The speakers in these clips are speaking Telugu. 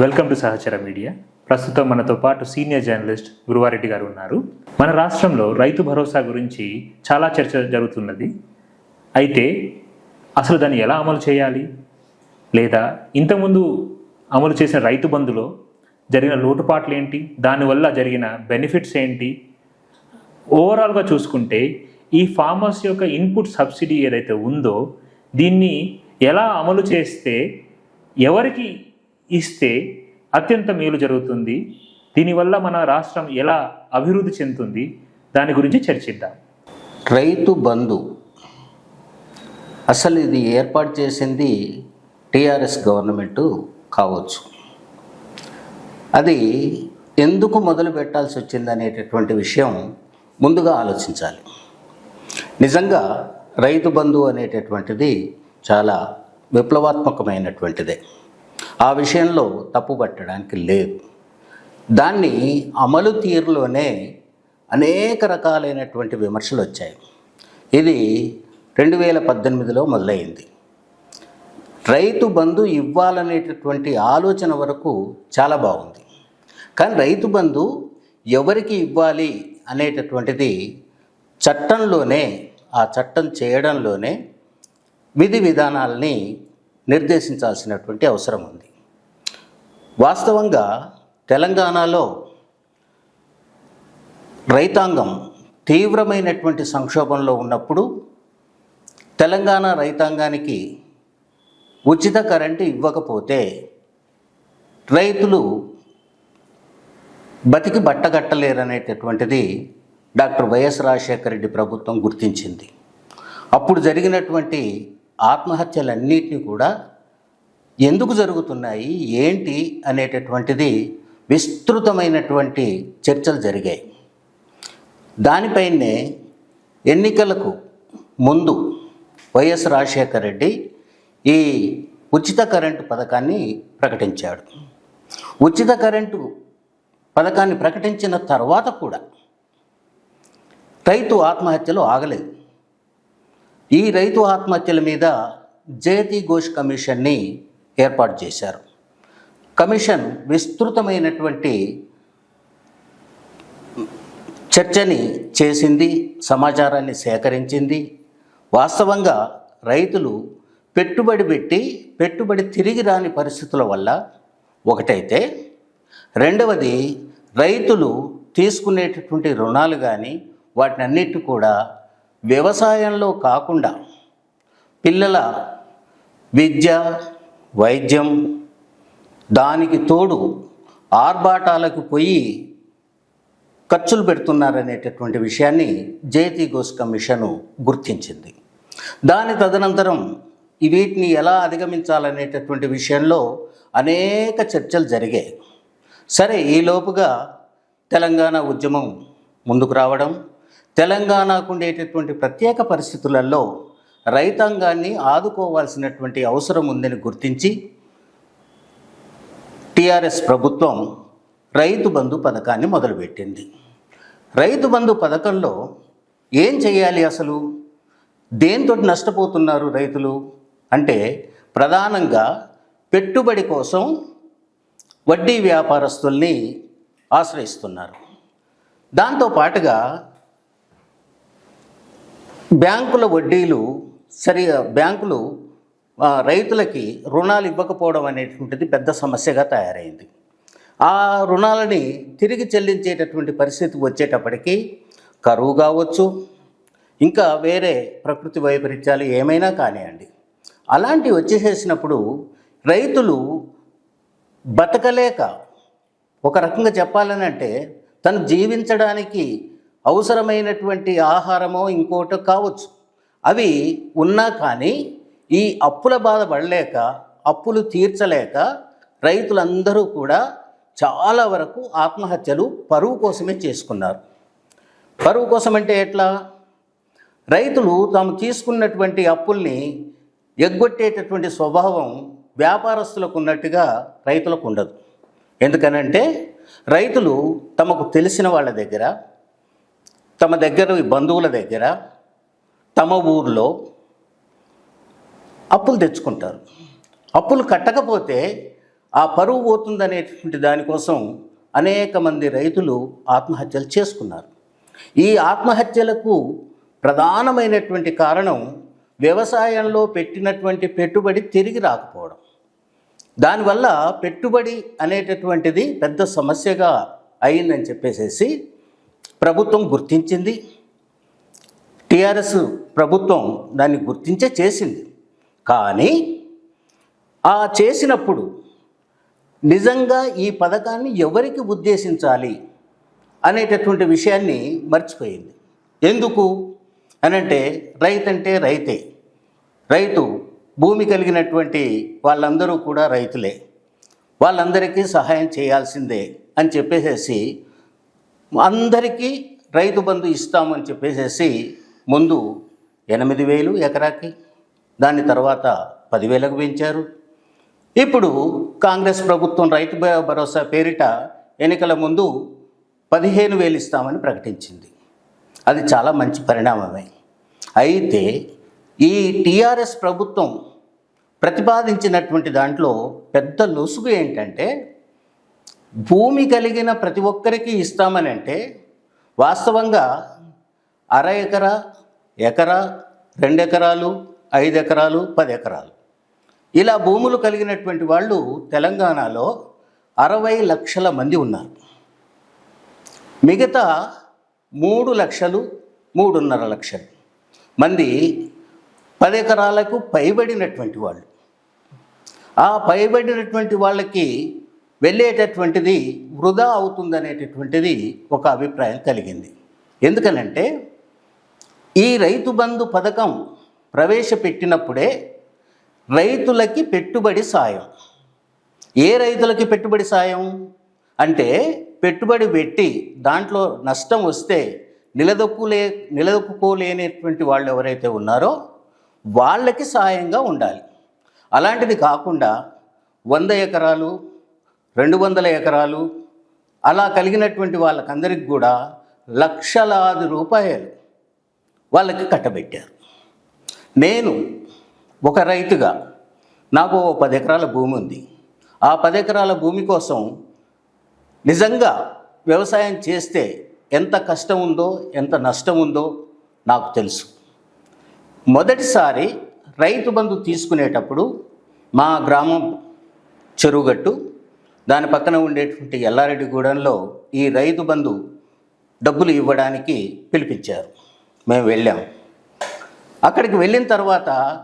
వెల్కమ్ టు సహచర మీడియా ప్రస్తుతం మనతో పాటు సీనియర్ జర్నలిస్ట్ గురువారెడ్డి గారు ఉన్నారు. మన రాష్ట్రంలో రైతు భరోసా గురించి చాలా చర్చ జరుగుతున్నది. అయితే అసలు దాన్ని ఎలా అమలు చేయాలి? లేదా ఇంతకుముందు అమలు చేసిన రైతు బంధులో జరిగిన లోటుపాట్లు ఏంటి? దానివల్ల జరిగిన బెనిఫిట్స్ ఏంటి? ఓవరాల్గా చూసుకుంటే ఈ ఫార్మర్స్ యొక్క ఇన్పుట్ సబ్సిడీ ఏదైతే ఉందో దీన్ని ఎలా అమలు చేస్తే ఎవరికి ఇస్తే అత్యంత మేలు జరుగుతుంది. దీనివల్ల మన రాష్ట్రం ఎలా అభివృద్ధి చెందుతుంది? దాని గురించి చర్చిద్దాం. రైతు బంధు. అసలు ఇది ఏర్పాటు చేసింది టీఆర్ఎస్ గవర్నమెంట్ కావచ్చు. అది ఎందుకు మొదలు పెట్టాల్సి వచ్చింది అనేటటువంటి విషయం ముందుగా ఆలోచించాలి. నిజంగా రైతు బంధు అనేటటువంటిది చాలా విప్లవాత్మకమైనటువంటిదే. ఆ విషయంలో తప్పు పట్టడానికి లేదు. దాన్ని అమలు తీరులోనే అనేక రకాలైనటువంటి విమర్శలు వచ్చాయి. ఇది రెండు వేల పద్దెనిమిదిలో మొదలైంది. రైతు బంధు ఇవ్వాలనేటటువంటి ఆలోచన వరకు చాలా బాగుంది. కానీ రైతు బంధు ఎవరికి ఇవ్వాలి అనేటటువంటిది చట్టంలోనే ఆ చట్టం చేయడంలోనే విధి విధానాల్ని నిర్దేశించాల్సినటువంటి అవసరం ఉంది. వాస్తవంగా తెలంగాణలో రైతాంగం తీవ్రమైనటువంటి సంక్షోభంలో ఉన్నప్పుడు తెలంగాణ రైతాంగానికి ఉచిత కరెంటు ఇవ్వకపోతే రైతులు బతికి బట్టగట్టలేరనేటటువంటిది డాక్టర్ వైఎస్ రాజశేఖర రెడ్డి ప్రభుత్వం గుర్తించింది. అప్పుడు జరిగినటువంటి ఆత్మహత్యలన్నింటినీ కూడా ఎందుకు జరుగుతున్నాయి? ఏంటి? అనేటటువంటిది విస్తృతమైనటువంటి చర్చలు జరిగాయి. దానిపైనే ఎన్నికలకు ముందు వైఎస్ రాజశేఖర రెడ్డి ఈ ఉచిత కరెంటు పథకాన్ని ప్రకటించాడు. ఉచిత కరెంటు పథకాన్ని ప్రకటించిన తర్వాత కూడా రైతు ఆత్మహత్యలు ఆగలేదు. ఈ రైతు ఆత్మహత్యల మీద జయతి ఘోష్ కమిషన్ని ఏర్పాటు చేశారు. కమిషన్ విస్తృతమైనటువంటి చర్చని చేసింది సమాచారాన్ని సేకరించింది. వాస్తవంగా రైతులు పెట్టుబడి పెట్టి పెట్టుబడి తిరిగి రాని పరిస్థితుల వల్ల ఒకటైతే రెండవది రైతులు తీసుకునేటటువంటి రుణాలు కానీ వాటిని అన్నిటి కూడా వ్యవసాయంలో కాకుండా పిల్లల విద్య వైద్యం దానికి తోడు ఆర్భాటాలకు పోయి ఖర్చులు పెడుతున్నారనేటటువంటి విషయాన్ని జయతి ఘోష్ కమిషను గుర్తించింది. దాని తదనంతరం వీటిని ఎలా అధిగమించాలనేటటువంటి విషయంలో అనేక చర్చలు జరిగాయి. సరే ఈలోపుగా తెలంగాణ ఉద్యమం ముందుకు రావడం తెలంగాణకు ఉండేటటువంటి ప్రత్యేక పరిస్థితులలో రైతాంగాన్ని ఆదుకోవాల్సినటువంటి అవసరం ఉందని గుర్తించి టిఆర్ఎస్ ప్రభుత్వం రైతు బంధు పథకాన్ని మొదలుపెట్టింది. రైతు బంధు పథకంలో ఏం చేయాలి అసలు? దేంతో నష్టపోతున్నారు రైతులు? అంటే ప్రధానంగా పెట్టుబడి కోసం వడ్డీ వ్యాపారస్తుల్ని ఆశ్రయిస్తున్నారు. దాంతో పాటుగా బ్యాంకుల వడ్డీలు సరిగా బ్యాంకులు రైతులకి రుణాలు ఇవ్వకపోవడం అనేటువంటిది పెద్ద సమస్యగా తయారైంది. ఆ రుణాలని తిరిగి చెల్లించేటటువంటి పరిస్థితి వచ్చేటప్పటికీ కరువు కావచ్చు ఇంకా వేరే ప్రకృతి వైపరీత్యాలు ఏమైనా కానివ్వండి. అలాంటివి వచ్చేసేసినప్పుడు రైతులు బతకలేక ఒక రకంగా చెప్పాలని అంటే తను జీవించడానికి అవసరమైనటువంటి ఆహారమో ఇంకోటో కావచ్చు. అవి ఉన్నా కానీ ఈ అప్పుల బాధ పడలేక అప్పులు తీర్చలేక రైతులందరూ కూడా చాలా వరకు ఆత్మహత్యలు పరువు కోసమే చేసుకున్నారు. పరువు కోసం అంటే ఎట్లా? రైతులు తాము తీసుకున్నటువంటి అప్పుల్ని ఎగ్గొట్టేటటువంటి స్వభావం వ్యాపారస్తులకు ఉన్నట్టుగా రైతులకు ఉండదు. ఎందుకనంటే రైతులు తమకు తెలిసిన వాళ్ళ దగ్గర తమ దగ్గర బంధువుల దగ్గర తమ ఊర్లో అప్పులు తెచ్చుకుంటారు. అప్పులు కట్టకపోతే ఆ పరువు పోతుందనేటువంటి దానికోసం అనేక మంది రైతులు ఆత్మహత్యలు చేసుకున్నారు. ఈ ఆత్మహత్యలకు ప్రధానమైనటువంటి కారణం వ్యవసాయంలో పెట్టినటువంటి పెట్టుబడి తిరిగి రాకపోవడం. దానివల్ల పెట్టుబడి అనేటటువంటిది పెద్ద సమస్యగా అయిందని చెప్పేసేసి ప్రభుత్వం గుర్తించింది. టిఆర్ఎస్ ప్రభుత్వం దాన్ని గుర్తించే చేసింది. కానీ ఆ చేసినప్పుడు నిజంగా ఈ పథకాన్ని ఎవరికి ఉద్దేశించాలి అనేటటువంటి విషయాన్ని మర్చిపోయింది. ఎందుకు? అనంటే రైతు అంటే రైతే. రైతు భూమి కలిగినటువంటి వాళ్ళందరూ కూడా రైతులే. వాళ్ళందరికీ సహాయం చేయాల్సిందే అని చెప్పేసేసి అందరికీ రైతు బంధు ఇస్తామని చెప్పేసేసి ముందు ఎనిమిది వేలు ఎకరాకి దాని తర్వాత పదివేలకు పెంచారు. ఇప్పుడు కాంగ్రెస్ ప్రభుత్వం రైతు భరోసా పేరిట ఎన్నికల ముందు పదిహేను వేలు ఇస్తామని ప్రకటించింది. అది చాలా మంచి పరిణామమే. అయితే ఈ టీఆర్ఎస్ ప్రభుత్వం ప్రతిపాదించినటువంటి దాంట్లో పెద్ద లొసుగు ఏంటంటే భూమి కలిగిన ప్రతి ఒక్కరికి ఇస్తామని అంటే వాస్తవంగా అర ఎకరా ఎకరా రెండు ఎకరాలు ఐదు ఎకరాలు పది ఎకరాలు. ఇలా భూములు కలిగినటువంటి వాళ్ళు తెలంగాణలో అరవై లక్షల మంది ఉన్నారు. మిగతా మూడు లక్షలు మూడున్నర లక్షలు మంది పది ఎకరాలకు పైబడినటువంటి వాళ్ళు. ఆ పైబడినటువంటి వాళ్ళకి వెళ్ళేటటువంటిది వృధా అవుతుందనేటటువంటిది ఒక అభిప్రాయం కలిగింది. ఎందుకనంటే ఈ రైతు బంధు పథకం ప్రవేశపెట్టినప్పుడే రైతులకి పెట్టుబడి సాయం. ఏ రైతులకి పెట్టుబడి సాయం? అంటే పెట్టుబడి పెట్టి దాంట్లో నష్టం వస్తే నిలదొక్కులే నిలదొక్కుకోలేనటువంటి వాళ్ళు ఎవరైతే ఉన్నారో వాళ్ళకి సాయంగా ఉండాలి. అలాంటిది కాకుండా వంద ఎకరాలు రెండు వందల ఎకరాలు అలా కలిగినటువంటి వాళ్ళకందరికి కూడా లక్షలాది రూపాయలు వాళ్ళకి కట్టబెట్టారు. నేను ఒక రైతుగా నాకు ఓ పది ఎకరాల భూమి ఉంది. ఆ పది ఎకరాల భూమి కోసం నిజంగా వ్యవసాయం చేస్తే ఎంత కష్టం ఉందో ఎంత నష్టం ఉందో నాకు తెలుసు. మొదటిసారి రైతు బంధు తీసుకునేటప్పుడు మా గ్రామం చెరువుగట్టు దాని పక్కన ఉండేటువంటి ఎల్లారెడ్డిగూడెంలో ఈ రైతు బంధు డబ్బులు ఇవ్వడానికి పిలిపించారు. మేము వెళ్ళాం. అక్కడికి వెళ్ళిన తర్వాత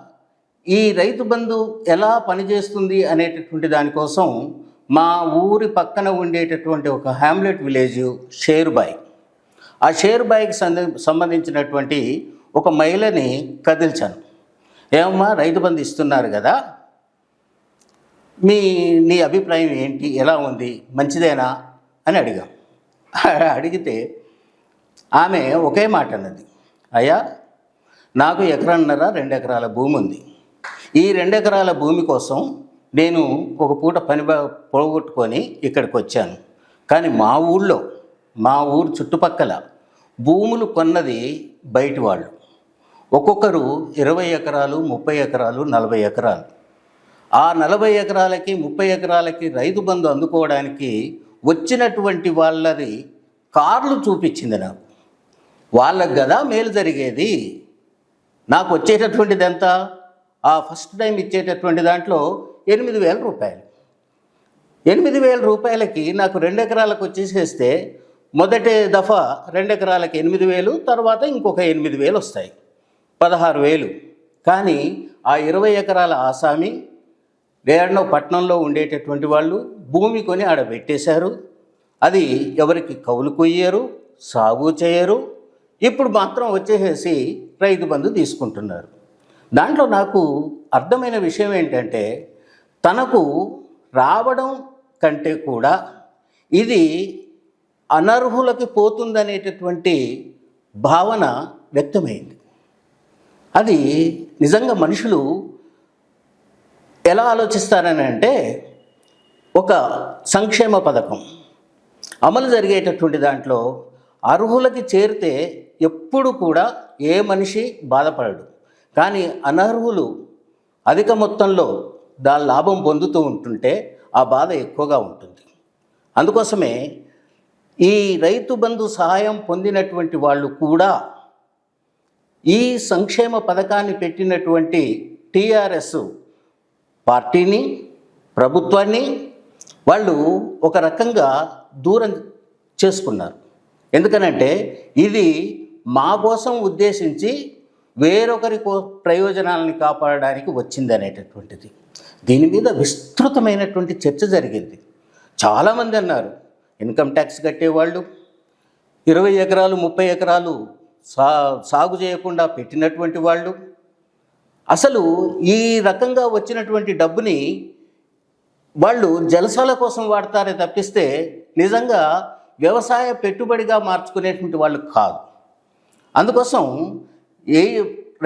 ఈ రైతు బంధు ఎలా పనిచేస్తుంది అనేటటువంటి దానికోసం మా ఊరి పక్కన ఉండేటటువంటి ఒక హ్యామ్లెట్ విలేజ్ షేర్బాయ్ ఆ షేర్బాయ్కి సంబంధించినటువంటి ఒక మహిళని కదిల్చాను. ఏమమ్మా రైతు బంధు ఇస్తున్నారు కదా. మీ నీ అభిప్రాయం ఏంటి? ఎలా ఉంది? మంచిదేనా? అని అడిగాం. అడిగితే ఆమె ఒకే మాట అన్నది. అయ్యా నాకు ఎకరన్నర రెండు ఎకరాల భూమి ఉంది. ఈ రెండు ఎకరాల భూమి కోసం నేను ఒక పూట పని పోగొట్టుకొని ఇక్కడికి వచ్చాను. కానీ మా ఊళ్ళో మా ఊరు చుట్టుపక్కల భూములు కొన్నది బయటి వాళ్ళు. ఒక్కొక్కరు ఇరవై ఎకరాలు ముప్పై ఎకరాలు నలభై ఎకరాలు. ఆ నలభై ఎకరాలకి ముప్పై ఎకరాలకి రైతు బంధు అందుకోవడానికి వచ్చినటువంటి వాళ్ళది కార్లు చూపించింది నాకు. వాళ్ళకు కదా మేలు జరిగేది. నాకు వచ్చేటటువంటిది ఎంత? ఆ ఫస్ట్ టైం ఇచ్చేటటువంటి దాంట్లో ఎనిమిది వేల రూపాయలు. ఎనిమిది వేల రూపాయలకి నాకు రెండు ఎకరాలకు వచ్చేసేస్తే మొదటి దఫా రెండు ఎకరాలకి ఎనిమిది వేలు తర్వాత ఇంకొక ఎనిమిది వేలు వస్తాయి. పదహారు వేలు. కానీ ఆ ఇరవై ఎకరాల ఆసామి వేడనో పట్టణంలో ఉండేటటువంటి వాళ్ళు భూమి కొని ఆడ పెట్టేశారు. అది ఎవరికి కౌలు కొయ్యరు సాగు చేయరు ఇప్పుడు మాత్రం వచ్చేసేసి రైతు బంధు తీసుకుంటున్నారు. దాంట్లో నాకు అర్థమైన విషయం ఏంటంటే తనకు రావడం కంటే కూడా ఇది అనర్హులకి పోతుందనేటటువంటి భావన వ్యక్తమైంది. అది నిజంగా మనుషులు ఎలా ఆలోచిస్తారని అంటే ఒక సంక్షేమ పథకం. అమలు జరిగేటటువంటి దాంట్లో అర్హులకి చేరితే ఎప్పుడు కూడా ఏ మనిషి బాధపడడు. కానీ అనర్హులు అధిక మొత్తంలో దాని లాభం పొందుతూ ఉంటుంటే ఆ బాధ ఎక్కువగా ఉంటుంది. అందుకోసమే ఈ రైతు బంధు సహాయం పొందినటువంటి వాళ్ళు కూడా ఈ సంక్షేమ పథకాన్ని పెట్టినటువంటి టీఆర్ఎస్ పార్టీని ప్రభుత్వాన్ని వాళ్ళు ఒక రకంగా దూరం చేసుకున్నారు. ఎందుకనంటే ఇది మా కోసం ఉద్దేశించి వేరొకరి కో ప్రయోజనాలని కాపాడడానికి వచ్చింది అనేటటువంటిది దీని మీద విస్తృతమైనటువంటి చర్చ జరిగింది. చాలామంది అన్నారు ఇన్కమ్ ట్యాక్స్ కట్టేవాళ్ళు ఇరవై ఎకరాలు ముప్పై ఎకరాలు సా సాగు చేయకుండా పెట్టినటువంటి వాళ్ళు. అసలు ఈ రకంగా వచ్చినటువంటి డబ్బుని వాళ్ళు జలసాల కోసం వాడతారే తప్పిస్తే నిజంగా వ్యవసాయ పెట్టుబడిగా మార్చుకునేటువంటి వాళ్ళు కాదు. అందుకోసం ఏ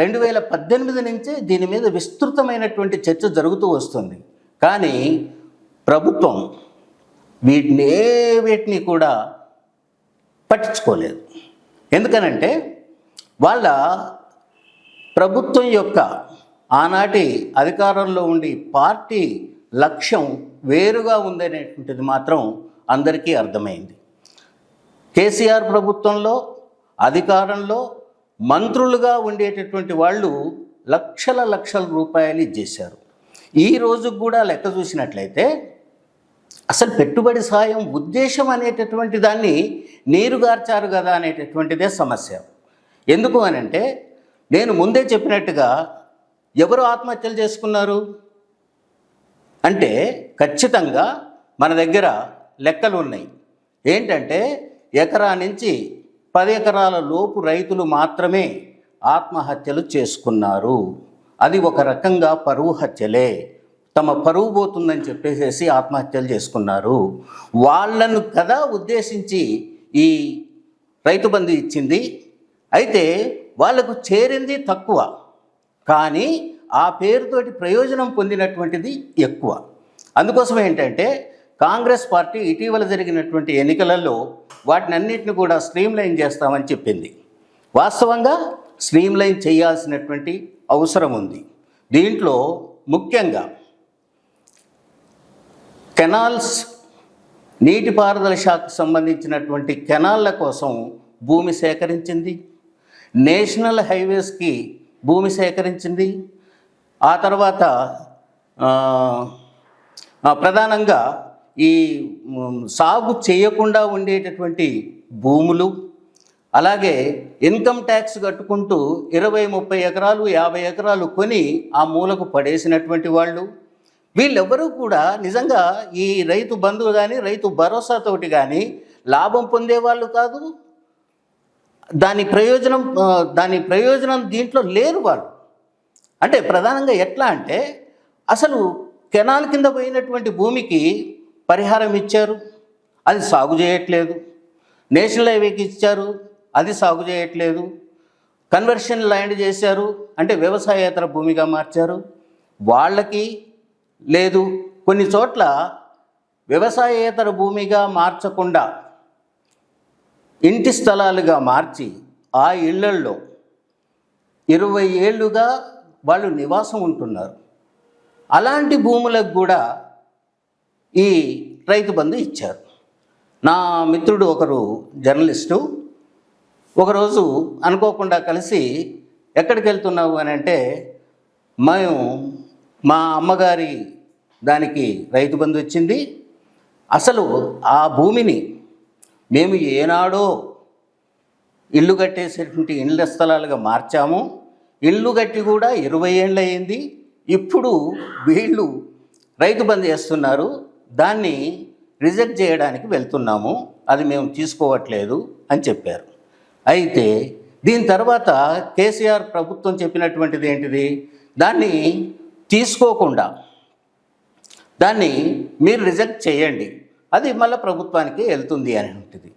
రెండు వేల పద్దెనిమిది నుంచే దీని మీద విస్తృతమైనటువంటి చర్చ జరుగుతూ వస్తుంది. కానీ ప్రభుత్వం వీటిని ఏ వీటిని కూడా పట్టించుకోలేదు. ఎందుకనంటే వాళ్ళ ప్రభుత్వం యొక్క ఆనాటి అధికారంలో ఉండి పార్టీ లక్ష్యం వేరుగా ఉందనేటువంటిది మాత్రం అందరికీ అర్థమైంది. కేసీఆర్ ప్రభుత్వంలో అధికారంలో మంత్రులుగా ఉండేటటువంటి వాళ్ళు లక్షల లక్షల రూపాయలు ఇచ్చేశారు. ఈ రోజు కూడా లెక్క చూసినట్లయితే అసలు పెట్టుబడి సాయం ఉద్దేశం అనేటటువంటి దాన్ని నీరుగార్చారు కదా అనేటటువంటిదే సమస్య. ఎందుకు అని అంటే నేను ముందే చెప్పినట్టుగా ఎవరు ఆత్మహత్యలు చేసుకున్నారు? అంటే ఖచ్చితంగా మన దగ్గర లెక్కలు ఉన్నాయి. ఏంటంటే ఎకరా నుంచి పది ఎకరాల లోపు రైతులు మాత్రమే ఆత్మహత్యలు చేసుకున్నారు. అది ఒక రకంగా పరువు హత్యలే. తమ పరువు పోతుందని చెప్పేసేసి ఆత్మహత్యలు చేసుకున్నారు. వాళ్ళను కదా ఉద్దేశించి ఈ రైతు బంధు ఇచ్చింది? అయితే వాళ్ళకు చేరింది తక్కువ. కానీ ఆ పేరుతోటి ప్రయోజనం పొందినటువంటిది ఎక్కువ. అందుకోసం ఏంటంటే కాంగ్రెస్ పార్టీ ఇటీవల జరిగినటువంటి ఎన్నికలలో వాటిని అన్నింటిని కూడా స్ట్రీమ్ లైన్ చేస్తామని చెప్పింది. వాస్తవంగా స్ట్రీమ్లైన్ చేయాల్సినటువంటి అవసరం ఉంది. దీంట్లో ముఖ్యంగా కెనాల్స్ నీటిపారుదల శాఖకు సంబంధించినటువంటి కెనాళ్ళ కోసం భూమి సేకరించింది. నేషనల్ హైవేస్కి భూమి సేకరించింది. ఆ తర్వాత ప్రధానంగా ఈ సాగు చేయకుండా ఉండేటటువంటి భూములు అలాగే ఇన్కమ్ ట్యాక్స్ కట్టుకుంటూ ఇరవై ముప్పై ఎకరాలు యాభై ఎకరాలు కొని ఆ మూలకు పడేసినటువంటి వాళ్ళు వీళ్ళెవ్వరూ కూడా నిజంగా ఈ రైతు బంధువు కానీ రైతు భరోసాతోటి కానీ లాభం పొందేవాళ్ళు కాదు. దాని ప్రయోజనం దాని ప్రయోజనం దీంట్లో లేరు వాళ్ళు. అంటే ప్రధానంగా ఎట్లా అంటే అసలు కెనాల్ కింద పోయినటువంటి భూమికి పరిహారం ఇచ్చారు అది సాగు చేయట్లేదు. నేషనల్ హైవేకి ఇచ్చారు అది సాగు చేయట్లేదు. కన్వర్షన్ ల్యాండ్ చేశారు అంటే వ్యవసాయేతర భూమిగా మార్చారు. వాళ్ళకి లేదు. కొన్ని చోట్ల వ్యవసాయేతర భూమిగా మార్చకుండా ఇంటి స్థలాలుగా మార్చి ఆ ఇళ్ళల్లో ఇరవై ఏళ్ళుగా వాళ్ళు నివాసం ఉంటున్నారు. అలాంటి భూములకు కూడా ఈ రైతు బంధు ఇచ్చారు. నా మిత్రుడు ఒకరు జర్నలిస్టు. ఒకరోజు అనుకోకుండా కలిసి ఎక్కడికి వెళ్తున్నావు అని అంటే మేము మా అమ్మగారి దానికి రైతు బంధు వచ్చింది. అసలు ఆ భూమిని మేము ఏనాడో ఇల్లు కట్టేసేటువంటి ఇళ్ళ స్థలాలుగా మార్చాము. ఇల్లు కట్టి కూడా ఇరవై ఏళ్ళు అయింది. ఇప్పుడు వీళ్ళు రైతు బంద్ చేస్తున్నారు. దాన్ని రిజెక్ట్ చేయడానికి వెళ్తున్నాము అది మేము తీసుకోవట్లేదు అని చెప్పారు. అయితే దీని తర్వాత కేసీఆర్ ప్రభుత్వం చెప్పినటువంటిది ఏంటిది? దాన్ని తీసుకోకుండా దాన్ని మీరు రిజెక్ట్ చేయండి అది మళ్ళీ ప్రభుత్వానికి వెళ్తుంది అని ఉంటుంది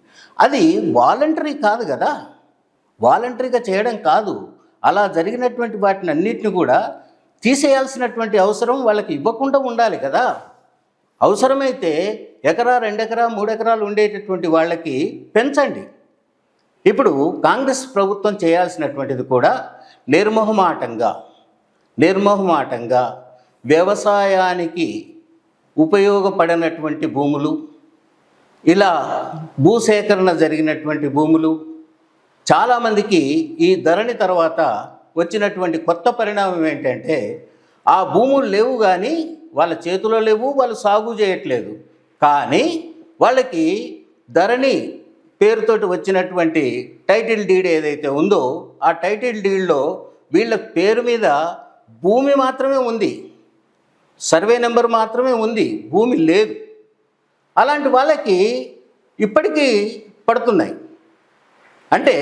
అది వాలంటరీ కాదు కదా వాలంటరీగా చేయడం కాదు. అలా జరిగినటువంటి వాటిని అన్నిటిని కూడా తీసేయాల్సినటువంటి అవసరం వాళ్ళకి ఇవ్వకుండా ఉండాలి కదా. అవసరమైతే ఎకరా రెండెకరా మూడెకరాలు ఉండేటటువంటి వాళ్ళకి పెంచండి. ఇప్పుడు కాంగ్రెస్ ప్రభుత్వం చేయాల్సినటువంటిది కూడా నిర్మోహమాటంగా నిర్మోహమాటంగా వ్యవసాయానికి ఉపయోగపడినటువంటి భూములు ఇలా భూసేకరణ జరిగినటువంటి భూములు చాలామందికి ఈ ధరణి తర్వాత వచ్చినటువంటి కొత్త పరిణామం ఏంటంటే ఆ భూములు లేవు కానీ వాళ్ళ చేతిలో లేవు వాళ్ళు సాగు చేయట్లేదు. కానీ వాళ్ళకి ధరణి పేరుతోటి వచ్చినటువంటి టైటిల్ డీడ్ ఏదైతే ఉందో ఆ టైటిల్ డీడ్లో వీళ్ళ పేరు మీద భూమి మాత్రమే ఉంది. సర్వే నెంబర్ మాత్రమే ఉంది. భూమి లేదు. అలాంటి వాళ్ళకి ఇప్పటికీ పడుతున్నాయి. అంటే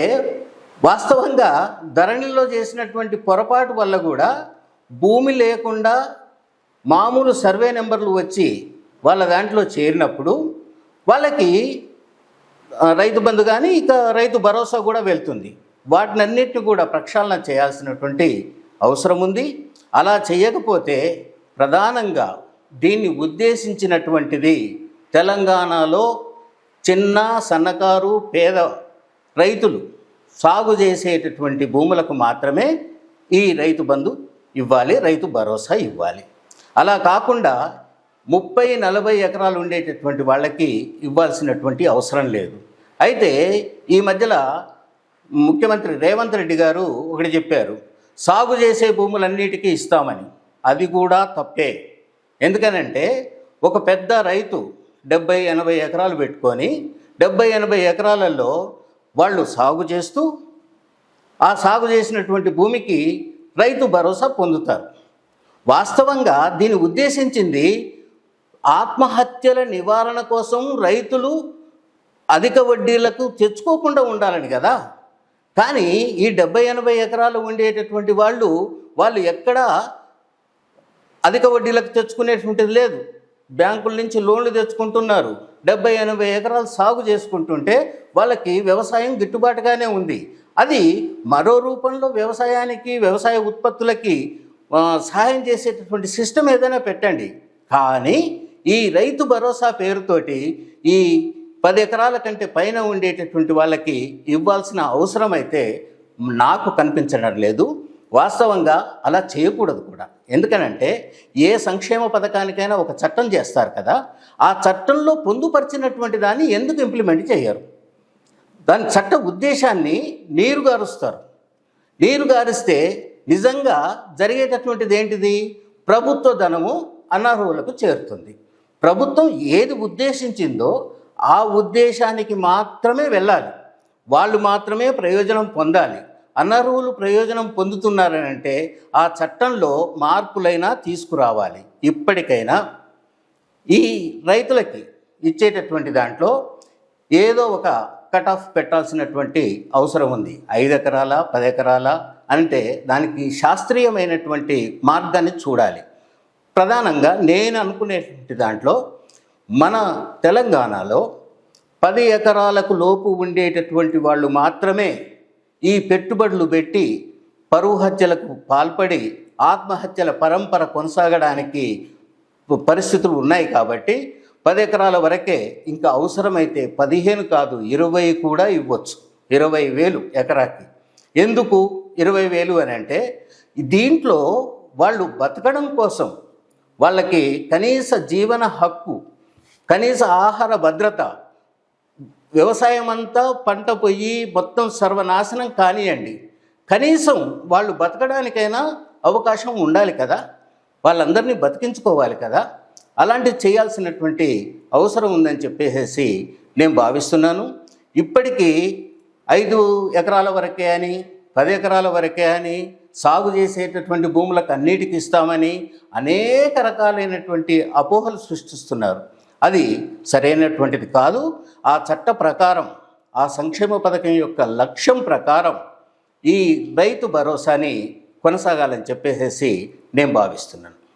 వాస్తవంగా ధరణిలో చేసినటువంటి పొరపాటు వల్ల కూడా భూమి లేకుండా మామూలు సర్వే నెంబర్లు వచ్చి వాళ్ళ దాంట్లో చేరినప్పుడు వాళ్ళకి రైతు బంధు కానీ ఇక రైతు భరోసా కూడా వెళ్తుంది. వాటినన్నిటిని కూడా ప్రక్షాళన చేయాల్సినటువంటి అవసరం ఉంది. అలా చేయకపోతే ప్రధానంగా దీన్ని ఉద్దేశించినటువంటిది తెలంగాణలో చిన్న సన్నకారు పేద రైతులు సాగు చేసేటటువంటి భూములకు మాత్రమే ఈ రైతు బంధు ఇవ్వాలి రైతు భరోసా ఇవ్వాలి. అలా కాకుండా ముప్పై నలభై ఎకరాలు ఉండేటటువంటి వాళ్ళకి ఇవ్వాల్సినటువంటి అవసరం లేదు. అయితే ఈ మధ్యలో ముఖ్యమంత్రి రేవంత్ రెడ్డి గారు ఒకటి చెప్పారు సాగు చేసే భూములన్నిటికీ ఇస్తామని. అది కూడా తప్పే. ఎందుకనంటే ఒక పెద్ద రైతు డెబ్బై ఎనభై ఎకరాలు పెట్టుకొని డెబ్బై ఎనభై ఎకరాలలో వాళ్ళు సాగు చేస్తూ ఆ సాగు చేసినటువంటి భూమికి రైతు భరోసా పొందుతారు. వాస్తవంగా దీని ఉద్దేశించింది ఆత్మహత్యల నివారణ కోసం రైతులు అధిక వడ్డీలకు తెచ్చుకోకుండా ఉండాలని కదా. కానీ ఈ డెబ్బై ఎనభై ఎకరాలు ఉండేటటువంటి వాళ్ళు వాళ్ళు ఎక్కడా అధిక వడ్డీలకు తెచ్చుకునేటువంటిది లేదు. బ్యాంకుల నుంచి లోన్లు తెచ్చుకుంటున్నారు. డెబ్బై ఎనభై ఎకరాలు సాగు చేసుకుంటుంటే వాళ్ళకి వ్యవసాయం గిట్టుబాటుగానే ఉంది. అది మరో రూపంలో వ్యవసాయానికి వ్యవసాయ ఉత్పత్తులకి సహాయం చేసేటటువంటి సిస్టమ్ ఏదైనా పెట్టండి. కానీ ఈ రైతు భరోసా పేరుతోటి ఈ పది ఎకరాల కంటే పైన ఉండేటటువంటి వాళ్ళకి ఇవ్వాల్సిన అవసరం అయితే నాకు కనిపించడం లేదు. వాస్తవంగా అలా చేయకూడదు కూడా. ఎందుకనంటే ఏ సంక్షేమ పథకానికైనా ఒక చట్టం చేస్తారు కదా. ఆ చట్టంలో పొందుపరిచినటువంటి దాన్ని ఎందుకు ఇంప్లిమెంట్ చేయరు? దాని చట్ట ఉద్దేశాన్ని నీరు గారుస్తారు. నీరు గారిస్తే నిజంగా జరిగేటటువంటిది ఏంటిది? ప్రభుత్వ ధనము అనర్హులకు చేరుతుంది. ప్రభుత్వం ఏది ఉద్దేశించిందో ఆ ఉద్దేశానికి మాత్రమే వెళ్ళాలి. వాళ్ళు మాత్రమే ప్రయోజనం పొందాలి. అనర్హులు ప్రయోజనం పొందుతున్నారని అంటే ఆ చట్టంలో మార్పులైనా తీసుకురావాలి. ఇప్పటికైనా ఈ రైతులకి ఇచ్చేటటువంటి దాంట్లో ఏదో ఒక కట్ ఆఫ్ పెట్టాల్సినటువంటి అవసరం ఉంది. ఐదు ఎకరాల పది ఎకరాల అంటే దానికి శాస్త్రీయమైనటువంటి మార్గాన్ని చూడాలి. ప్రధానంగా నేను అనుకునేటువంటి దాంట్లో మన తెలంగాణలో పది ఎకరాలకు లోపు ఉండేటటువంటి వాళ్ళు మాత్రమే ఈ పెట్టుబడులు పెట్టి పరువు హత్యలకు పాల్పడి ఆత్మహత్యల పరంపర కొనసాగడానికి పరిస్థితులు ఉన్నాయి కాబట్టి పది ఎకరాల వరకే ఇంకా అవసరమైతే పదిహేను కాదు ఇరవై కూడా ఇవ్వచ్చు. ఇరవై వేలు ఎకరాకి. ఎందుకు? ఇరవై వేలు అని అంటే దీంట్లో వాళ్ళు బతకడం కోసం వాళ్ళకి కనీస జీవన హక్కు కనీస ఆహార భద్రత వ్యవసాయం అంతా పంట పోయి మొత్తం సర్వనాశనం కానియండి. కనీసం వాళ్ళు బతకడానికైనా అవకాశం ఉండాలి కదా? వాళ్ళందరినీ బతికించుకోవాలి కదా? అలాంటివి చేయాల్సినటువంటి అవసరం ఉందని చెప్పేసి నేను భావిస్తున్నాను. ఇప్పటికీ ఐదు ఎకరాల వరకే అని పది ఎకరాల వరకే అని సాగు చేసేటటువంటి భూములకు అన్నిటికి ఇస్తామని అనేక రకాలైనటువంటి అపోహలు సృష్టిస్తున్నారు. అది సరైనటువంటిది కాదు. ఆ చట్ట ప్రకారం ఆ సంక్షేమ పథకం యొక్క లక్ష్యం ప్రకారం ఈ రైతు భరోసాని కొనసాగాలని చెప్పేసేసి నేను భావిస్తున్నాను.